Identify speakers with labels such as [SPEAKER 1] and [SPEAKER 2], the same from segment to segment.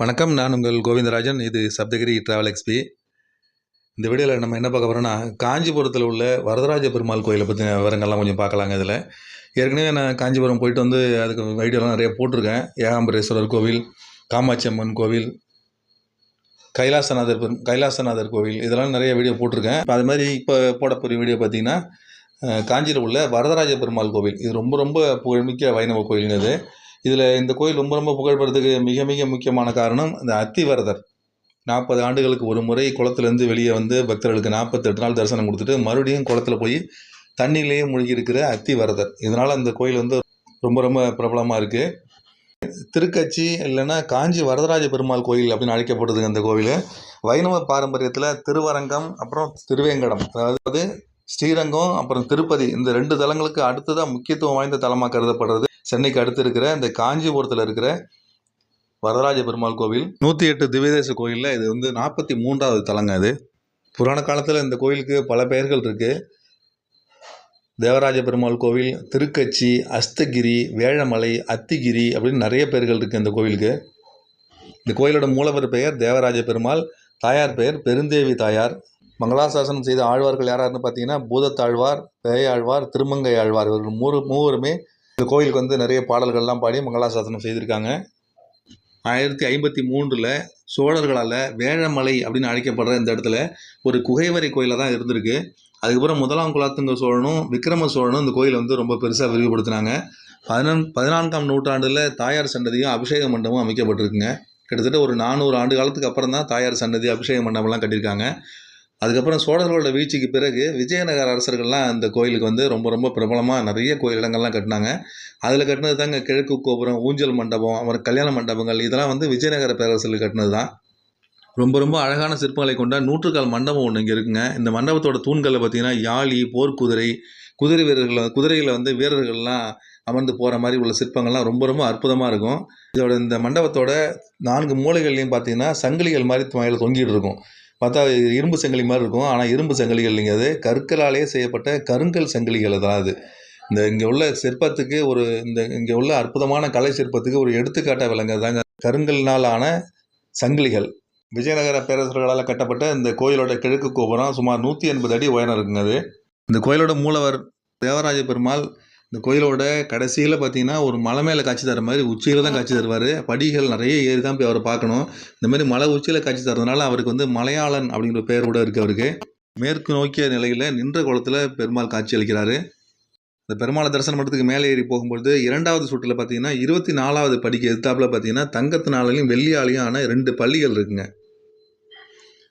[SPEAKER 1] வணக்கம் நான் உங்கள் கோவிந்தராஜன். இது சப்தகிரி ட்ராவல் எக்ஸ்பி இந்த வீடியோவில் நம்ம என்ன பார்க்க போகிறோம்னா காஞ்சிபுரத்தில் உள்ள வரதராஜ பெருமாள் கோயிலை பற்றின விவரங்கள்லாம் கொஞ்சம் பார்க்கலாங்க இதில். ஏற்கனவே நான் காஞ்சிபுரம் போயிட்டு வந்து அதுக்கு வீடியோலாம் நிறைய போட்டிருக்கேன். ஏகாம்பரேஸ்வரர் கோவில் காமாட்சி அம்மன் கோவில் கைலாசநாதர் பெரும் கைலாசநாதர் கோவில் இதெல்லாம் நிறைய வீடியோ போட்டிருக்கேன். அது மாதிரி இப்போ போடப்போகிற வீடியோ பார்த்தீங்கன்னா காஞ்சியில் உள்ள வரதராஜ பெருமாள் கோவில். இது ரொம்ப ரொம்ப புகழ்மிக்க வைணவ கோயிலுங்க இது. இதில் இந்த கோயில் ரொம்ப ரொம்ப புகழ்பெறதுக்கு மிக மிக முக்கியமான காரணம் இந்த அத்திவரதர். நாற்பது ஆண்டுகளுக்கு ஒரு முறை குளத்துலேருந்து வெளியே வந்து பக்தர்களுக்கு நாற்பத்தெட்டு நாள் தரிசனம் கொடுத்துட்டு மறுபடியும் குளத்துல போய் தண்ணியிலேயே மூழ்கி இருக்கிற அத்திவரதர். இதனால் அந்த கோயில் வந்து ரொம்ப ரொம்ப பிரபலமாக இருக்குது திருக்கச்சி இல்லைன்னா காஞ்சி வரதராஜ பெருமாள் கோயில் அப்படின்னு அழைக்கப்படுதுங்க அந்த கோவில். வைணவ பாரம்பரியத்தில் திருவரங்கம் அப்புறம் திருவேங்கடம். அதாவது ஸ்ரீரங்கம் அப்புறம் திருப்பதி இந்த ரெண்டு தலங்களுக்கு அடுத்ததாக முக்கியத்துவம் வாய்ந்த தலமாக கருதப்படுறது. சென்னைக்கு அடுத்து இருக்கிற இந்த காஞ்சிபுரத்தில் இருக்கிற வரதராஜ பெருமாள் கோவில். நூற்றி எட்டு திவ்யதேச கோயிலில் இது வந்து நாற்பத்தி மூன்றாவது தலங்க அது. புராண காலத்தில் இந்த கோயிலுக்கு பல பெயர்கள் இருக்குது தேவராஜ பெருமாள் கோவில் திருக்கச்சி அஸ்தகிரி வேழமலை அத்திகிரி அப்படின்னு நிறைய பெயர்கள் இருக்குது இந்த கோவிலுக்கு. இந்த கோயிலோட மூலவர் பெயர் தேவராஜ பெருமாள் தாயார் பெயர் பெருந்தேவி தாயார். மங்களாசாசனம் செய்த ஆழ்வார்கள் யாராருன்னு பார்த்தீங்கன்னா பூதத்தாழ்வார் பேயாழ்வார் திருமங்கை ஆழ்வார் இவர்கள் மூறு மூவருமே இந்த கோயிலுக்கு வந்து நிறைய பாடல்கள்லாம் பாடி மங்களாசாசனம் செய்திருக்காங்க. ஆயிரத்தி ஐம்பத்தி மூன்றில் சோழர்களால் வேழமலை அப்படின்னு அழைக்கப்படுற இந்த இடத்துல ஒரு குகைவரை கோயிலாக தான் இருந்திருக்கு. அதுக்கப்புறம் முதலாம் குலத்துங்க சோழனும் விக்ரம சோழனும் இந்த கோயிலை வந்து ரொம்ப பெருசாக விரிவுபடுத்தினாங்க. பதினான் பதினான்காம் நூற்றாண்டில் தாயார் சன்னதியும் அபிஷேக மண்டபமும் அமைக்கப்பட்டிருக்குங்க. கிட்டத்தட்ட ஒரு நானூறு ஆண்டு காலத்துக்கு அப்புறம் தான் தாயார் சன்னதி அபிஷேக மண்டபம்லாம் கட்டியிருக்காங்க. அதுக்கப்புறம் சோழர்களோட வீழ்ச்சிக்கு பிறகு விஜயநகர அரசர்கள்லாம் இந்த கோயிலுக்கு வந்து ரொம்ப ரொம்ப பிரபலமாக நிறைய கோயில் இடங்கள்லாம் கட்டினாங்க. அதில் கட்டினது தாங்க கிழக்கு கோபுரம் ஊஞ்சல் மண்டபம் அப்புறம் கல்யாண மண்டபங்கள். இதெல்லாம் வந்து விஜயநகர பேரரசில் கட்டினது தான் ரொம்ப ரொம்ப அழகான சிற்பங்களை கொண்ட நூற்றுக்கால் மண்டபம் ஒன்று இங்கே இருக்குங்க. இந்த மண்டபத்தோட தூண்களில் பார்த்தீங்கன்னா யாழி போர்க்குதிரை குதிரை வீரர்கள் குதிரையில் வந்து வீரர்கள்லாம் அமர்ந்து போகிற மாதிரி உள்ள சிற்பங்கள்லாம் ரொம்ப ரொம்ப அற்புதமாக இருக்கும். இதோட இந்த மண்டபத்தோட நான்கு மூலைகள்லையும் பார்த்தீங்கன்னா சங்கிலிகள் மாதிரி மேலே தொங்கிட்டு இருக்கும். பார்த்தா இரும்பு சங்கிலி மாதிரி இருக்கும். ஆனால் இரும்பு சங்கிலிகள் இல்லைங்க அது கற்களாலேயே செய்யப்பட்ட கருங்கல் சங்கிலிகள் தான் அது. இந்த இங்கே உள்ள சிற்பத்துக்கு ஒரு இந்த இங்கே உள்ள அற்புதமான கலை சிற்பத்துக்கு ஒரு எடுத்துக்காட்டாக விளங்குறதாங்க கருங்கல்னால் ஆன சங்கிலிகள். விஜயநகர பேரரசர்களால் கட்டப்பட்ட இந்த கோயிலோட கிழக்கு கோபுரம் சுமார் நூற்றி எண்பது அடி உயரம் இருக்குங்க அது. இந்த கோயிலோட மூலவர் தேவராஜ பெருமாள் இந்த கோயிலோட கடைசியில் பார்த்தீங்கன்னா ஒரு மலை மேலே காட்சி தர மாதிரி உச்சியில் தான் காட்சி தருவார். படிகள் நிறைய ஏறி தான் போய் அவரை பார்க்கணும். இந்த மாதிரி மலை உச்சியில் காட்சி தரதுனால அவருக்கு வந்து மலையாளன் அப்படிங்கிற பேர் கூட இருக்குது அவருக்கு. மேற்கு நோக்கிய நிலையில் நின்ற குளத்தில் பெருமாள் காட்சி அளிக்கிறாரு. இந்த பெருமாளை தரிசனம் பண்ணுறதுக்கு மேலே ஏறி போகும்பொழுது இரண்டாவது சுற்றில் பார்த்தீங்கன்னா இருபத்தி நாலாவது படிக்கு எதிர்த்தாப்புல பார்த்தீங்கன்னா தங்கத்தினாலையும் வெள்ளியாலையும் ஆன ரெண்டு பள்ளிகள் இருக்குங்க.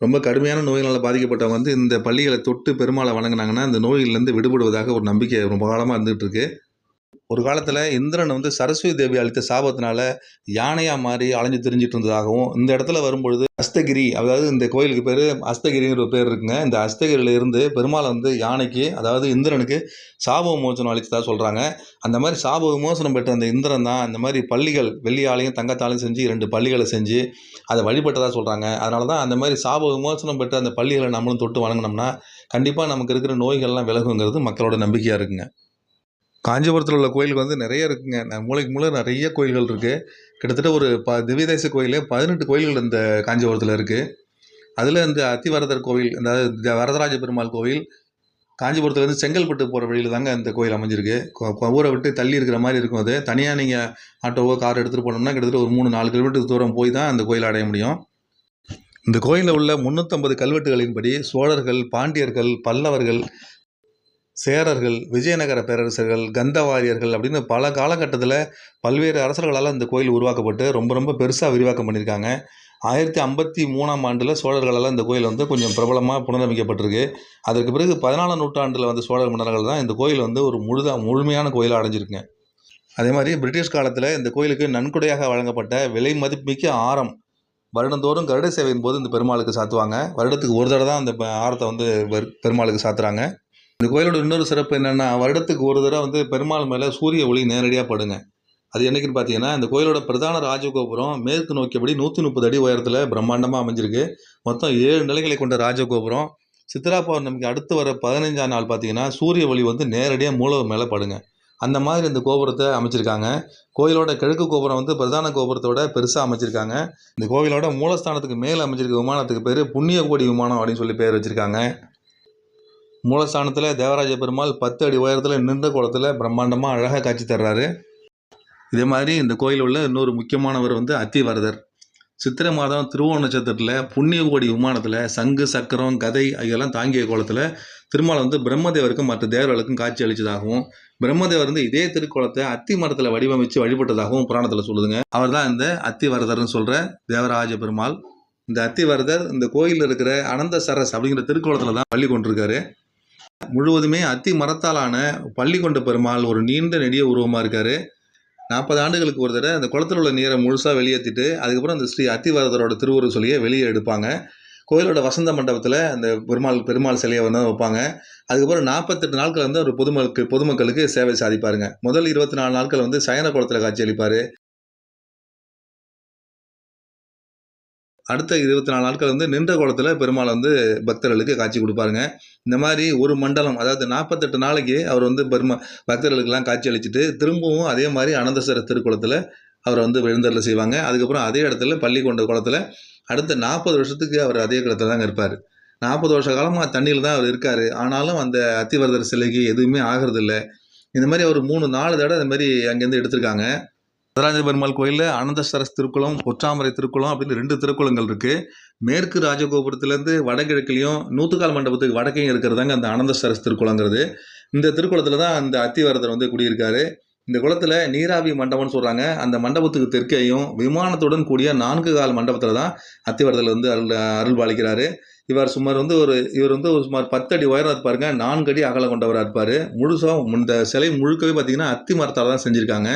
[SPEAKER 1] ரொம்ப கடுமையான நோய்களால் பாதிக்கப்பட்டவங்க வந்து இந்த பள்ளிகளை தொட்டு பெருமாளை வணங்குனாங்கன்னா இந்த நோயிலிருந்து விடுபடுவதாக ஒரு நம்பிக்கை ரொம்ப காலமாக இருந்துகிட்ருக்கு ஒரு காலத்தில் இந்திரன் வந்து சரஸ்வதி தேவி அளித்த சாபத்தினால யானையாக மாறி அலைஞ்சு தெரிஞ்சிட்டு இருந்ததாகவும் இந்த இடத்துல வரும்பொழுது அஸ்தகிரி அதாவது இந்த கோயிலுக்கு பேர் அஸ்தகிரிங்கிற ஒரு பேர் இருக்குங்க. இந்த அஸ்தகிரியில இருந்து பெருமாள் வந்து யானைக்கு அதாவது இந்திரனுக்கு சாப விமோசனம் அளித்ததாக சொல்கிறாங்க அந்த மாதிரி சாப விமோசனம் பெற்ற அந்த இந்திரன் தான் இந்த மாதிரி பள்ளிகள் வெள்ளியாலையும் தங்கத்தாலையும் செஞ்சு ரெண்டு பள்ளிகளை செஞ்சு அதை வழிபட்டதாக சொல்கிறாங்க அதனால தான் அந்த மாதிரி சாப விமோசனம் பெற்ற அந்த பள்ளிகளை நம்மளும் தொட்டு வணங்கினோம்னா கண்டிப்பாக நமக்கு இருக்கிற நோய்கள்லாம் விலகுங்கிறது மக்களோட நம்பிக்கையாக இருக்குங்க. காஞ்சிபுரத்தில் உள்ள கோயிலுக்கு வந்து நிறைய இருக்குங்க. மூளைக்கு மூளை மூலை நிறைய கோயில்கள் இருக்குது கிட்டத்தட்ட ஒரு ப திவ்யதேச கோயிலே பதினெட்டு கோயில்கள் இந்த காஞ்சிபுரத்தில் இருக்குது அதில் இந்த அத்திவரதர் கோவில் அதாவது இந்த வரதராஜ பெருமாள் கோவில் காஞ்சிபுரத்துலேருந்து செங்கல்பட்டு போகிற வழியில் தாங்க இந்த கோயில் அமைஞ்சிருக்கு. ஊரை விட்டு தள்ளி இருக்கிற மாதிரி இருக்கும் அது. தனியாக நீங்கள் ஆட்டோவோ கார் எடுத்துகிட்டு போனோம்னா கிட்டத்தட்ட ஒரு மூணு நாலு கிலோமீட்டர் தூரம் போய் தான் அந்த கோயில் அடைய முடியும். இந்த கோயிலில் உள்ள முந்நூற்றம்பது கல்வெட்டுகளின்படி சோழர்கள் பாண்டியர்கள் பல்லவர்கள் சேரர்கள் விஜயநகர பேரரசர்கள் கந்தவாரியர்கள் அப்படின்னு பல காலகட்டத்தில் பல்வேறு அரசர்களால் இந்த கோயில் உருவாக்கப்பட்டு ரொம்ப ரொம்ப பெருசாக விரிவாக்கம் பண்ணியிருக்காங்க. ஆயிரத்தி ஐம்பத்தி மூணாம் ஆண்டில் சோழர்களால் இந்த கோயில் வந்து கொஞ்சம் பிரபலமாக புனரமைக்கப்பட்டிருக்கு. அதற்கு பிறகு பதினாலாம் நூற்றாண்டில் வந்து சோழர் மன்னர்கள் தான் இந்த கோயில் வந்து ஒரு முழுதாக முழுமையான கோயிலாக அடைஞ்சிருக்குங்க. அதே மாதிரி பிரிட்டிஷ் காலத்தில் இந்த கோயிலுக்கு நன்கொடையாக வழங்கப்பட்ட விலை மதிப்புமிக்க ஆரம் வருடந்தோறும் கருட சேவையின் போது இந்த பெருமாளுக்கு சாத்துவாங்க. வருடத்துக்கு ஒரு தடவை தான் அந்த ஆரத்தை வந்து பெரு- பெருமாளுக்கு சாத்துறாங்க. இந்த கோயிலோட இன்னொரு சிறப்பு என்னென்னா வருடத்துக்கு ஒரு தடவை வந்து பெருமாள் மேலே சூரிய ஒளி நேரடியாக படுங்க. அது என்னைக்குன்னு பார்த்தீங்கன்னா இந்த கோயிலோட பிரதான ராஜகோபுரம் மேற்கு நோக்கியபடி நூற்றி முப்பது அடி உயரத்தில் பிரம்மாண்டமாக அமைஞ்சிருக்கு. மொத்தம் ஏழு நிலைகளை கொண்ட ராஜகோபுரம். சித்ரா பௌர்ணமிக்கு அடுத்து வர பதினஞ்சாம் நாள் பார்த்தீங்கன்னா சூரிய ஒளி வந்து நேரடியாக மூலவர் மேலே படுங்க. அந்த மாதிரி இந்த கோபுரத்தை அமைச்சிருக்காங்க. கோயிலோட கிழக்கு கோபுரம் வந்து பிரதான கோபுரத்தோட பெருசாக அமைச்சிருக்காங்க. இந்த கோவிலோட மூலஸ்தானத்துக்கு மேலே அமைச்சிருக்க விமானத்துக்கு பேர் புண்ணிய கோடி விமானம் அப்படின்னு சொல்லி பேர் வச்சுருக்காங்க. மூலஸ்தானத்தில் தேவராஜ பெருமாள் பத்து அடி உயரத்தில் நின்ற குளத்தில் பிரம்மாண்டமாக அழகாக காட்சி தர்றாரு. இதே மாதிரி இந்த கோயில் உள்ள இன்னொரு முக்கியமானவர் வந்து அத்திவரதர். சித்திரை மாதம் திருவோண நட்சத்திரத்தில் புண்ணிய கோடி விமானத்தில் சங்கு சக்கரம் கதை இதெல்லாம் தாங்கிய கோலத்தில் திருமால் வந்து பிரம்மதேவருக்கும் மற்ற தேவர்களுக்கும் காட்சி அளித்ததாகவும் பிரம்மதேவர் வந்து இதே திருக்கோலத்தை அத்தி மரத்தில் வடிவமைச்சு வழிபட்டதாகவும் புராணத்தில் சொல்லுதுங்க. அவர் தான் இந்த அத்திவரதர்னு சொல்கிற தேவராஜ பெருமாள். இந்த அத்திவரதர் இந்த கோயிலில் இருக்கிற அனந்த சரஸ் அப்படிங்கிற திருக்கோலத்தில் தான் பள்ளி கொண்டிருக்காரு. முழுவதுமே அத்தி மரத்தாலான பள்ளி கொண்ட பெருமாள் ஒரு நீண்ட நெடிய உருவமாக இருக்கார். நாற்பது ஆண்டுகளுக்கு ஒரு தடவை அந்த குளத்தில் உள்ள நீரை முழுசாக வெளியேற்றிட்டு அதுக்கப்புறம் அந்த ஸ்ரீ அத்திவரதரோட திருவுருவ சொல்லியை வெளியே எடுப்பாங்க. கோயிலோட வசந்த மண்டபத்தில் அந்த பெருமாள் பெருமாள் சிலையை வந்து வைப்பாங்க. அதுக்கப்புறம் நாற்பத்தெட்டு நாட்கள் வந்து அவர் பொதுமக்கள் பொதுமக்களுக்கு சேவை சாதிப்பாருங்க. முதல் இருபத்தி நாலு நாட்கள் வந்து சயன குளத்தில் காட்சி அடுத்த இருபத்தி நாலு நாட்கள் வந்து நின்ற குளத்தில் பெருமாள் வந்து பக்தர்களுக்கு காட்சி கொடுப்பாருங்க. இந்த மாதிரி ஒரு மண்டலம் அதாவது நாற்பத்தெட்டு நாளைக்கு அவர் வந்து பெருமா பக்தர்களுக்கெல்லாம் காட்சி அளிச்சுட்டு திரும்பவும் அதே மாதிரி அனந்தசர திருக்குளத்தில் அவரை வந்து எழுந்தருள செய்வாங்க. அதுக்கப்புறம் அதே இடத்துல பள்ளி கொண்ட குளத்தில் அடுத்த நாற்பது வருஷத்துக்கு அவர் அதே குளத்தில் தாங்க இருப்பார். நாற்பது வருஷ காலமாக தண்ணியில் தான் அவர் இருக்கார். ஆனாலும் அந்த அத்திவரதர் சிலைக்கு எதுவுமே ஆகிறதில்ல. இந்த மாதிரி அவர் மூணு நாலு தடவை இந்த மாதிரி அங்கேருந்து எடுத்திருக்காங்க. வரதராஜ பெருமாள் கோயிலில் அனந்தசரஸ் திருக்குளம் பொற்றாமரை திருக்குளம் அப்படின்னு ரெண்டு திருக்குளங்கள் இருக்குது மேற்கு ராஜகோபுரத்துலேருந்து வடகிழக்குலையும் நூற்றுக்கால் மண்டபத்துக்கு வடக்கையும் இருக்கிறதாங்க அந்த அனந்தசரஸ் திருக்குளங்கிறது. இந்த திருக்குளத்தில் தான் அந்த அத்திவரதர் வந்து குடியிருக்காரு. இந்த குளத்தில் நீராவி மண்டபம்னு சொல்கிறாங்க அந்த மண்டபத்துக்கு தெற்கேயும் விமானத்துடன் கூடிய நான்கு கால் மண்டபத்தில் தான் அத்திவரதர் வந்து அருள் அருள் பாலிக்கிறாரு இவர் சுமார் வந்து ஒரு இவர் வந்து ஒரு சுமார் பத்து அடி உயரம் இருப்பாருங்க நான்கு அடி அகலம் கொண்டவராக இருப்பார். முழுசாக இந்த சிலை முழுக்கவே பார்த்தீங்கன்னா அத்தி மரத்தால் தான் செஞ்சுருக்காங்க.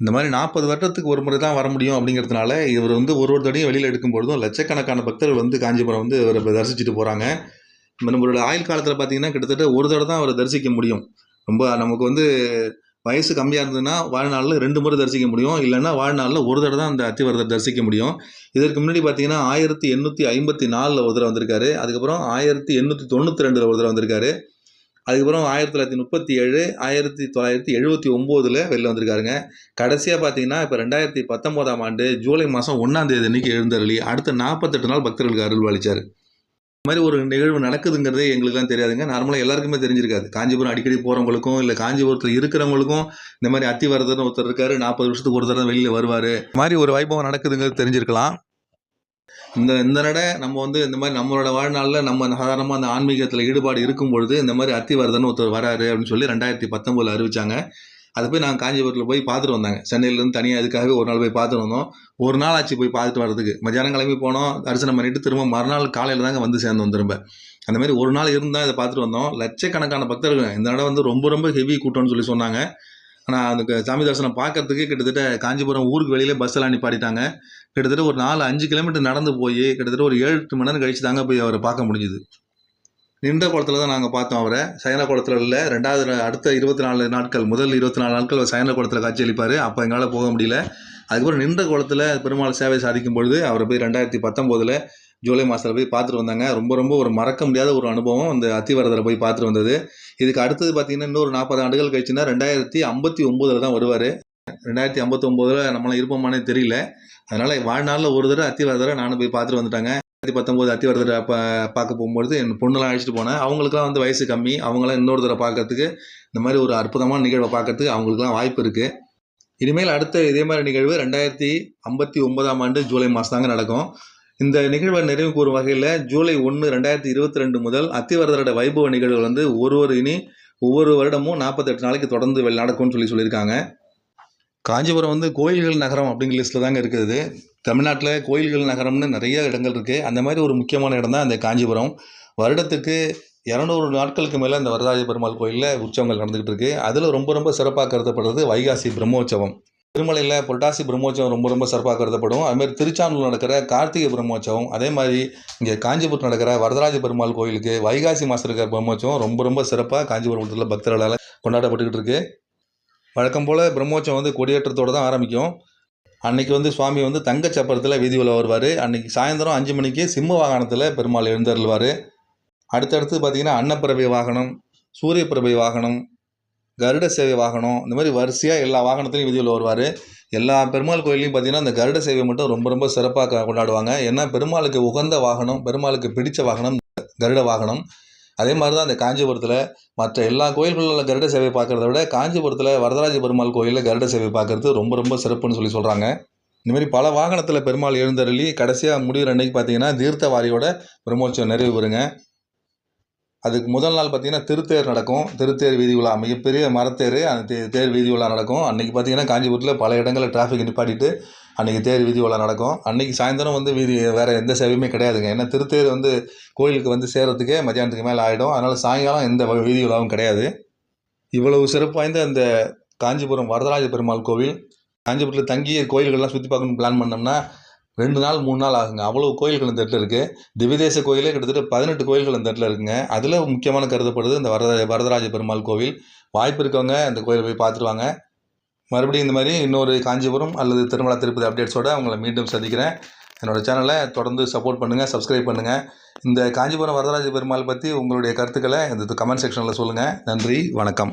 [SPEAKER 1] இந்த மாதிரி நாற்பது வருடத்துக்கு ஒரு முறை தான் வர முடியும் அப்படிங்கிறதுனால இவர் வந்து ஒரு ஒரு தடையும் வெளியில் எடுக்கும் பொழுதும் லட்சக்கணக்கான பக்தர்கள் வந்து காஞ்சிபுரம் வந்து இவரை தரிசிச்சுட்டு போகிறாங்க நம்மளோட ஆயுள் காலத்தில் பார்த்தீங்கன்னா கிட்டத்தட்ட ஒரு தடவை தான் அவரை தரிசிக்க முடியும். ரொம்ப நமக்கு வந்து வயசு கம்மியாக இருந்ததுன்னா வாழ்நாளில் ரெண்டு முறை தரிசிக்க முடியும். இல்லைன்னா வாழ்நாளில் ஒரு தடவை தான் அந்த அத்திவரதர் தரிசிக்க முடியும். இதற்கு முன்னாடி பார்த்தீங்கன்னா ஆயிரத்தி எண்ணூற்றி ஐம்பத்தி நாலில் ஒரு தடவை வந்திருக்காரு. அதுக்கப்புறம் ஆயிரத்தி எண்ணூற்றி தொண்ணூற்றி ரெண்டில் ஒரு தடவை வந்திருக்காரு. அதுக்கப்புறம் ஆயிரத்தி தொள்ளாயிரத்தி முப்பத்தி ஏழு ஆயிரத்தி தொள்ளாயிரத்தி எழுபத்தி ஒம்போதில் வெளில வந்திருக்காருங்க. கடைசியாக பார்த்தீங்கன்னா இப்போ ரெண்டாயிரத்தி பத்தொம்போதாம் ஆண்டு ஜூலை மாதம் ஒன்றாம் தேதி அன்றைக்கி எழுந்தருளி அடுத்த நாற்பத்தெட்டு நாள் பக்தர்களுக்கு அருள் அளித்தார் இந்த மாதிரி ஒரு நிகழ்வு நடக்குதுங்கிறதே எங்களுக்குலாம் தெரியாதுங்க. நார்மலாக எல்லாருக்குமே தெரிஞ்சிருக்காது. காஞ்சிபுரம் அடிக்கடி போகிறவங்களுக்கும் இல்லை காஞ்சிபுரத்தில் இருக்கிறவங்களுக்கும் இந்த மாதிரி அத்திவரதர்னு ஒருத்தர் இருக்காரு. நாற்பது வருஷத்துக்கு ஒருத்தர் தான் வெளியில் வருவார். இந்த மாதிரி ஒரு வைபவம் நடக்குதுங்கிறது தெரிஞ்சிருக்கலாம். இந்த இந்த நட நம்ம வந்து இந்த மாதிரி நம்மளோட வாழ்நாளில் நம்ம சாதாரணமாக அந்த ஆன்மீகத்தில் ஈடுபாடு இருக்கும் பொழுது இந்த மாதிரி அத்திவரதன் ஒருத்தர் வராரு அப்படின்னு சொல்லி ரெண்டாயிரத்தி பத்தொம்போதில் அறிவிச்சாங்க. அதை போய் நாங்கள் காஞ்சிபுரத்தில் போய் பார்த்துட்டு வந்தாங்க. சென்னையிலேருந்து தனியாக இதுக்காகவே ஒரு நாள் போய் பார்த்துட்டு வந்தோம். ஒரு நாள் ஆச்சு போய் பார்த்துட்டு வர்றதுக்கு. மத்தியானம் கிளம்பி போனோம். தரிசனம் பண்ணிட்டு திரும்ப மறுநாள் காலையில் தாங்க வந்து சேர்ந்தோம் திரும்ப. அந்த மாதிரி ஒரு நாள் இருந்தால் இதை பார்த்துட்டு வந்தோம். லட்சக்கணக்கான பக்தர்கள். இந்த நட வந்து ரொம்ப ரொம்ப ஹெவி கூட்டம்னு சொல்லி சொன்னாங்க. ஆனால் அந்த சாமி தரிசனம் பார்க்கறதுக்கு கிட்டத்தட்ட காஞ்சிபுரம் ஊருக்கு வெளியிலே பஸ்ஸெல்லாம் நிப்பாட்டிட்டாங்க. கிட்டத்தட்ட ஒரு நாலு அஞ்சு கிலோமீட்டர் நடந்து போய் கிட்டத்தட்ட ஒரு ஏழு எட்டு மணி நேரம் கழிச்சு தாங்க போய் அவரை பார்க்க முடிஞ்சுது. நின்ற குளத்தில் தான் நாங்கள் பார்த்தோம் அவரை. சயன குளத்தில் இல்லை. ரெண்டாவது அடுத்த இருபத்தி நாலு நாட்கள் முதல் இருபத்தி நாலு நாட்கள் அவர் சயன குளத்தில் காட்சி அளிப்பார். அப்போ எங்களால் போக முடியல. அதுக்கப்புறம் நின்ற குளத்தில் பெருமாள் சேவை சாதிக்கும் பொழுது அவரை போய் ரெண்டாயிரத்தி பத்தொம்போதில் ஜூலை மாதத்தில் போய் பார்த்துட்டு வந்தாங்க. ரொம்ப ரொம்ப ஒரு மறக்க முடியாத ஒரு அனுபவம் அந்த அத்திவரதரை போய் பார்த்துட்டு வந்தது. இதுக்கு அடுத்தது பார்த்தீங்கன்னா இன்னொரு நாற்பது ஆண்டுகள் கழிச்சுன்னா ரெண்டாயிரத்தி ஐம்பத்தி ஒம்போதில் தான் வருவார். ரெண்டாயிரத்தி ஐம்பத்தொம்போதில் நம்மளாம் இருப்போமானே தெரியல. அதனால் வாழ்நாளில் ஒரு தடவை அத்திவரதரை நானும் போய் பார்த்துட்டு வந்துட்டாங்க. ரெண்டாயிரத்தி பத்தொம்போது அத்திவரதரை பா பார்க்க போகும்பொழுது என் பொண்ணுலாம் அழைச்சிட்டு போனேன். அவங்களுக்குலாம் வந்து வயசு கம்மி. அவங்களாம் இன்னொரு தடவை பார்க்கறதுக்கு இந்த மாதிரி ஒரு அற்புதமான நிகழ்வை பார்க்கறதுக்கு அவங்களுக்குலாம் வாய்ப்பு இருக்குது இனிமேல் அடுத்த இதே மாதிரி நிகழ்வு ரெண்டாயிரத்தி ஐம்பத்தி ஒன்பதாம் ஆண்டு ஜூலை மாதம் தாங்க நடக்கும். இந்த நிகழ்வை நிறைவு கூறும் வகையில் ஜூலை ஒன்று ரெண்டாயிரத்தி இருபத்தி ரெண்டு முதல் அத்திவரதரோட வைபவ நிகழ்வுகள் வந்து ஒரு ஒரு இனி ஒவ்வொரு வருடமும் நாற்பத்தெட்டு நாளைக்கு தொடர்ந்து நடக்கும்னு சொல்லி சொல்லியிருக்காங்க. காஞ்சிபுரம் வந்து கோயில்கள் நகரம் அப்படிங்கிற லிஸ்ட்டில் தாங்க இருக்குது. தமிழ்நாட்டில் கோயில்கள் நகரம்னு நிறைய இடங்கள் இருக்குது அந்த மாதிரி ஒரு முக்கியமான இடம் தான் அந்த காஞ்சிபுரம். வருடத்துக்கு இரநூறு நாட்களுக்கு மேலே அந்த வரதாஜ பெருமாள் கோயிலில் உற்சவங்கள் நடந்துகிட்டு இருக்கு. அதில் ரொம்ப ரொம்ப சிறப்பாக கருதப்படுறது வைகாசி பிரம்மோற்சவம். திருமலையில் புரட்டாசி பிரம்மோற்சவம் ரொம்ப ரொம்ப சிறப்பாக கருதப்படும் அதுமாதிரி திருச்சானூர் நடக்கிற கார்த்திகை பிரம்மோற்சவம் அதே மாதிரி இங்கே காஞ்சிபுரம் நடக்கிற வரதராஜ பெருமாள் கோயிலுக்கு வைகாசி மாதம் இருக்கிற பிரம்மோற்சவம் ரொம்ப ரொம்ப சிறப்பாக காஞ்சிபுரத்தில் பக்தர்களால் கொண்டாடப்பட்டுக்கிட்டு இருக்குது வழக்கம் போல் பிரம்மோற்சவம் வந்து கொடியேற்றத்தோடு தான் ஆரம்பிக்கும். அன்னைக்கு வந்து சுவாமி வந்து தங்கச்சப்பரத்தில் வீதி உலா வருவார். அன்னைக்கு சாயந்தரம் அஞ்சு மணிக்கு சிம்ம வாகனத்தில் பெருமாள் எழுந்தருள்வார். அடுத்தடுத்து பார்த்தீங்கன்னா அன்னப்பிரபை வாகனம் சூரியப்பிரபை வாகனம் கருட சேவை வாகனம் இந்த மாதிரி வரிசையாக எல்லா வாகனத்துலையும் உள்ள வருவார். எல்லா பெருமாள் கோயிலையும் பார்த்தீங்கன்னா அந்த கருட சேவை மட்டும் ரொம்ப ரொம்ப சிறப்பாக கொண்டாடுவாங்க. ஏன்னா பெருமாளுக்கு உகந்த வாகனம் பெருமாளுக்கு பிடித்த வாகனம் கருட வாகனம். அதே மாதிரி தான் அந்த காஞ்சிபுரத்தில் மற்ற எல்லா கோயில்களில் உள்ள கருட சேவை பார்க்குறத விட காஞ்சிபுரத்தில் வரதராஜ பெருமாள் கோயிலில் கருட சேவை பார்க்குறது ரொம்ப ரொம்ப சிறப்புன்னு சொல்லி சொல்கிறாங்க இந்தமாரி பல வாகனத்தில் பெருமாள் எழுந்தருளி கடைசியாக முடிகிற அன்னைக்கு பார்த்தீங்கன்னா தீர்த்தவாரியோட பிரம்மோற்சவம் நிறைவு பெறுங்க. அதுக்கு முதல் நாள் பார்த்தீங்கன்னா திருத்தேர் நடக்கும். திருத்தேர் வீதி உலா மிகப்பெரிய மரத்தேர். அந்த தே தேர் வீதி உலா நடக்கும். அன்றைக்கி பார்த்தீங்கன்னா காஞ்சிபுரத்தில் பல இடங்களில் டிராஃபிக் நிப்பாட்டிட்டு அன்றைக்கி தேர் வீதி உலா நடக்கும். அன்றைக்கி சாயந்தரம் வந்து வீதி வேறு எந்த சேவையுமே கிடையாதுங்க. ஏன்னா திருத்தேர் வந்து கோயிலுக்கு வந்து சேர்றதுக்கே மத்தியானத்துக்கு மேலே ஆகிடும் அதனால் சாயங்காலம் எந்த வ- வீதி உலாவும் கிடையாது. இவ்வளவு சிறப்பு வாய்ந்த அந்த காஞ்சிபுரம் வரதராஜ பெருமாள் கோவில் காஞ்சிபுரத்தில் தங்கி கோயில்கள்லாம் சுற்றி பார்க்கணும்னு பிளான் பண்ணோம்னா ரெண்டு நாள் மூணு நாள் ஆகுங்க. அவ்வளோ கோயில்கள் இந்த இடத்துல இருக்குது திவ்யதேச கோயிலே கிட்டத்தட்ட பதினெட்டு கோயில்கள் இந்த இடத்துல இருக்குங்க. அதில் முக்கியமான கருதப்படுது இந்த வரத வரதராஜ பெருமாள் கோவில். வாய்ப்பு இருக்கவங்க அந்த கோயிலை போய் பார்த்துட்டு வாங்க. மறுபடியும் இந்த மாதிரி இன்னொரு காஞ்சிபுரம் அல்லது திருமலா திருப்பதி அப்டேட்ஸோட உங்களை மீண்டும் சந்திக்கிறேன். என்னோட சேனலை தொடர்ந்து சப்போர்ட் பண்ணுங்கள் சப்ஸ்கிரைப் பண்ணுங்கள் இந்த காஞ்சிபுரம் வரதராஜ பெருமாள் பற்றி உங்களுடைய கருத்துக்களை இந்த கமெண்ட் செக்ஷனில் சொல்லுங்கள் நன்றி வணக்கம்.